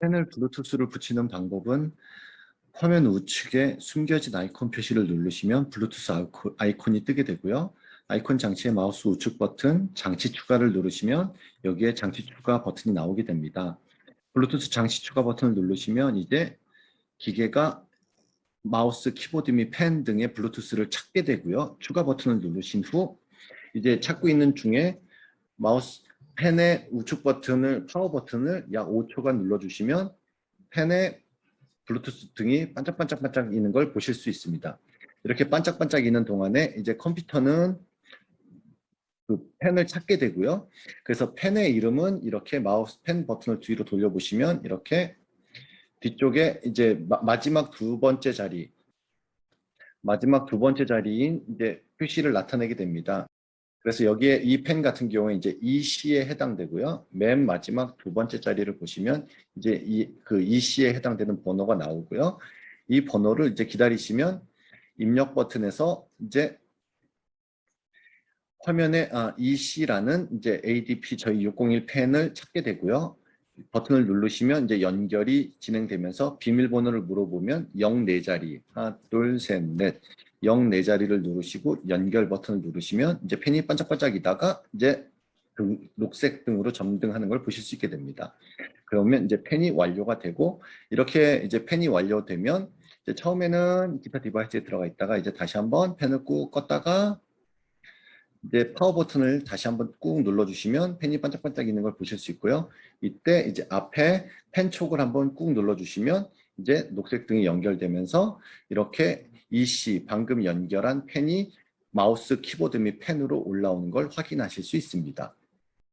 펜을 블루투스를 붙이는 방법은 화면 우측에 숨겨진 아이콘 표시를 누르시면 블루투스 아이콘- 아이콘이 뜨게 되고요. 아이콘 장치의 마우스 우측 버튼 장치 추가를 누르시면 여기에 장치 추가 버튼이 나오게 됩니다. 블루투스 장치 추가 버튼을 누르시면 이제 기계가 마우스, 키보드 및 펜 등의 블루투스를 찾게 되고요. 추가 버튼을 누르신 후 이제 찾고 있는 중에 마우스 펜의 우측 버튼을 파워 버튼을 약 5초간 눌러주시면 펜의 블루투스 등이 반짝반짝반짝 있는 걸 보실 수 있습니다. 이렇게 반짝반짝 있는 동안에 이제 컴퓨터는 그 펜을 찾게 되고요. 그래서 펜의 이름은 이렇게 마우스 펜 버튼을 뒤로 돌려보시면 이렇게 뒤쪽에 이제 마, 마지막 두 번째 자리 마지막 두 번째 자리인 이제 표시를 나타내게 됩니다. 그래서 여기에 이 펜 같은 경우에 이제 EC에 해당되고요. 맨 마지막 두 번째 자리를 보시면 이제 이그 EC에 해당되는 번호가 나오고요. 이 번호를 이제 기다리시면 입력 버튼에서 이제 화면에 아, EC라는 이제 ADP 저희 601 펜을 찾게 되고요. 버튼을 누르시면 이제 연결이 진행되면서 비밀번호를 물어보면 04자리 하나 둘 셋 넷 04자리를 누르시고 연결 버튼을 누르시면 이제 펜이 반짝반짝이다가 이제 등, 녹색 등으로 점등하는 걸 보실 수 있게 됩니다. 그러면 이제 펜이 완료가 되고 이렇게 이제 펜이 완료되면 이제 처음에는 기타 디바이스에 들어가 있다가 이제 다시 한번 펜을 꾹 껐다가 이제 파워 버튼을 다시 한번 꾹 눌러주시면 펜이 반짝반짝 있는 걸 보실 수 있고요. 이때 이제 앞에 펜 촉을 한번 꾹 눌러주시면 이제 녹색 등이 연결되면서 이렇게 EC 방금 연결한 펜이 마우스, 키보드 및 펜으로 올라오는 걸 확인하실 수 있습니다.